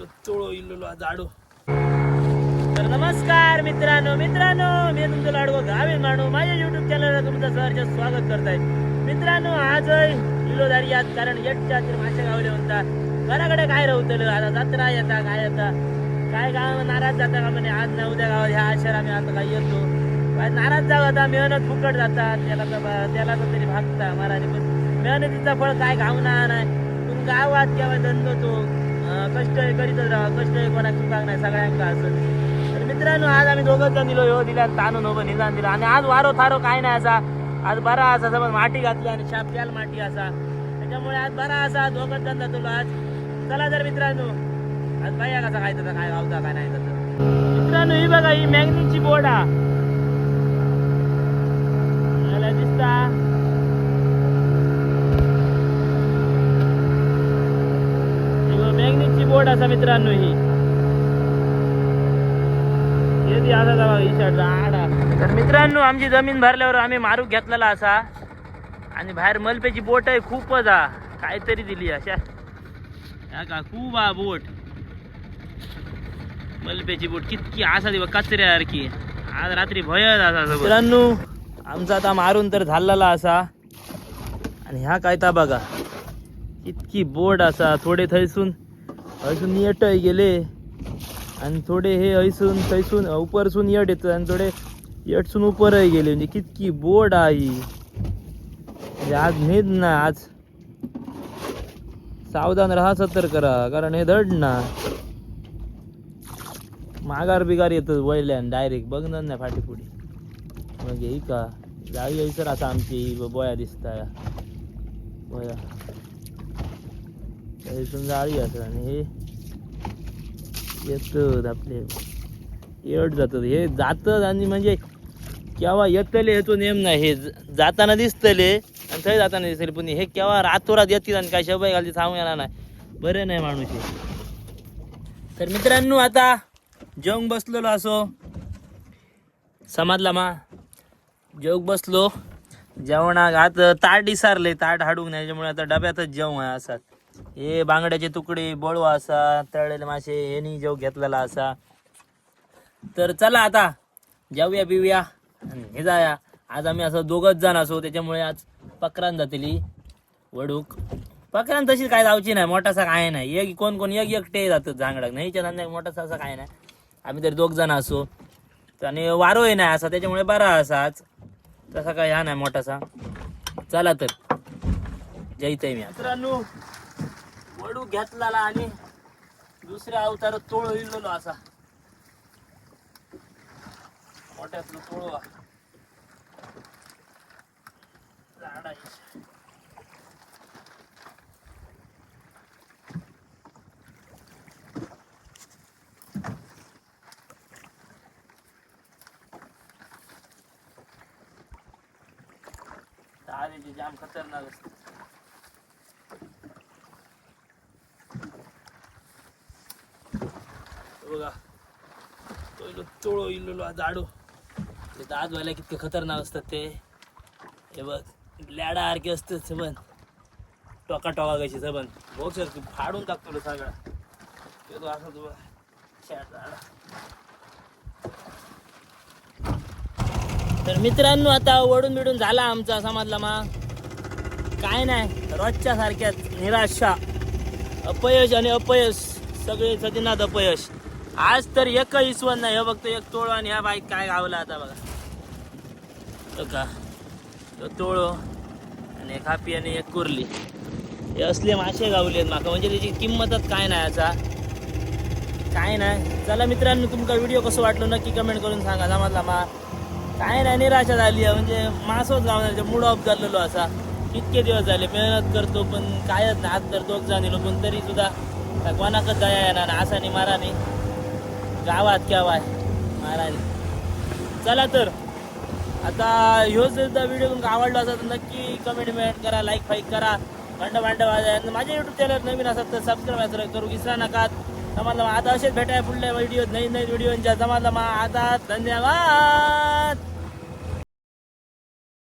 चोळो इल्लो जाडो तर नमस्कार मित्रांनो मित्रांनो मी तुमचं लाडको गावी माणू माझ्या युट्यूब चॅनलला तुमचं सहर्ष स्वागत करताय. मित्रांनो आज इलोदारी आज कारण एकट्या तर मासे गावले म्हणतात घराकडे काय राहतलं आता जत्रा येता काय येता? काय गाव नाराज जाता का म्हणे? आज ना उद्या गावात ह्या आशार आम्ही आता काय येतो? नाराज जाऊ मेहनत फुकट जातात त्याला तर त्याला तर तरी भागता महाराज पण मेहनतीचा फळ काय घावणार नाही तुम गावात केव्हा धंदो तो? कष्ट करीतच राहा कष्ट कोणाक चुकाक नाही सगळ्यांका असं. तर मित्रांनो आज आम्ही दोघंच जण दिलो ह्यो दिला ताणून नको निदान दिलं. आणि आज वारो थारो काय नाही असा. आज बरा असा समज माटी घातली आणि शापल्याल माटी असा. त्याच्यामुळे आज बरा असा दोघंच जण जातो आज. चला तर मित्रांनो आज बाया कसा काय त्याचा काय गावता काय नाही तर. मित्रांनो ही बघा ही मॅग्नीची बोर्ड हा दिसता मॅग्नीची बोर्ड असा मित्रांनो ही. असा जावा ही शर्ट आडा तर मित्रांनो आमची जमीन भरल्यावर आम्ही मारूक घेतलेला असा. आणि बाहेर मलपेची बोट आहे खूपच हा. काहीतरी दिली अशा. या का खूप हा बोट. मलपेची बोट कितकी असा दिवा कचऱ्यासारखी आज रात्री भयच असा मित्रांनो आमचा आता मारून तर झालेला असा. आणि ह्या काय ता बघा. इतकी बोट असा थोडे थैसून. अजून येट गेले. आणि थोडे हे ऐसून थैसून उपरसून येट येतं आणि थोडे येटसून उपरही गेले. म्हणजे कितकी बोर्ड आई म्हणजे आज नेद ना आज. सावधान राहा सतर्क करा कारण हे धड ना. माघार बिगार येतं वयल्यान डायरेक्ट बघणार ना फाटी पुढे मग येई का? जाई यायचं आता आमची ब- बोया दिसता. बोया. इथून जाळी असं आणि हे येतात आपले. येट जातात. हे जातात आणि म्हणजे केव्हा येतले हे तो नेम नाही. हे जाताना दिसतले आणि थंय जाताना दिसतले पण हे केव्हा रातोरात येतील आणि काय शब्द घालते सांगू येणार नाही. बरे नाही माणूस हे. तर मित्रांनो आता जग बसलेलो असो. समाजला मा जग बसलो. जेवणाक आता ताट इसारले ताट हाडूक नाही त्याच्यामुळे आता डब्यातच जेवण आहे असतात हे बांगड्याचे तुकडे बळू असा तळलेले मासे हेनी जेव घेतलेला असा. तर चला आता जाऊया बिऊया हे जाया आज आम्ही असं दोघच जण असो त्याच्यामुळे आज पकरान जातली वडूक. पकरान तशी काय जावची नाही मोठासा काय नाही. एक कोण कोण एक एकटे जातात झांगडाक नाही हिच्या मोठासा असं काय नाही. आम्ही तर दोघ जण असो. आणि वारोही नाही असा त्याच्यामुळे बरा असा आज. तसा काय हा नाही मोठासा. चला तर. जैतय मी मित्रांनो वडू घेतला आणि दुसऱ्या अवतार तोळ इल्लो असा. मोठ्यातलं तोळ झाडाची जाम खतरनाक असते बघा. तो इलो इल्लो जाडो ते दात व्हायला कितके खतरनाक असतात ते. हे बघ लॅडा सारखे असतात सबन टोका टोका कशी सबन बघ सर तू फाडून टाकतो सगळा. तो असा झाडा. तर मित्रांनो आता वडून बिडून झाला आमचा समाजला मा काय नाही रोजच्या सारख्याच निराशा अपयश आणि अपयश. सगळे सदिनात अपयश. आज तर एक इसवण नाही हे बघतो एक तोळो आणि ह्या बाईक काय गावला आता बघा. तो का? तो तोळो आणि एक हापी आणि एक कुर्ली. हे असले मासे गावले आहेत माका म्हणजे त्याची किंमतच काय नाही याचा काय नाही. चला मित्रांनो तुमका व्हिडिओ कसं वाटलो नक्की कमेंट करून सांगा जमातला मा. काय नाही निराशा झाली आहे म्हणजे मासोच गावणार मूड ऑफ झालेलो असा. इतके दिवस झाले मेहनत करतो पण कायच नाही. आज तर दोघ जाणलो पण तरी सुद्धा कोणाकच दया येणार नाही मारा माराने. गावात केव्हा महाराज चला तर. आता ह्यो जर व्हिडिओ तुमका आवडला असेल तर नक्की कमेंट करा लाईक फाईक करा. भांड भांड वाजा आणि माझ्या युट्यूब चॅनल नवीन असतात तर सबस्क्राईब करू विसरा नका. जमाला आता असेच भेटाय पुढल्या व्हिडिओ नवीन नवीन व्हिडिओच्या जमाला मा आता धन्यवाद!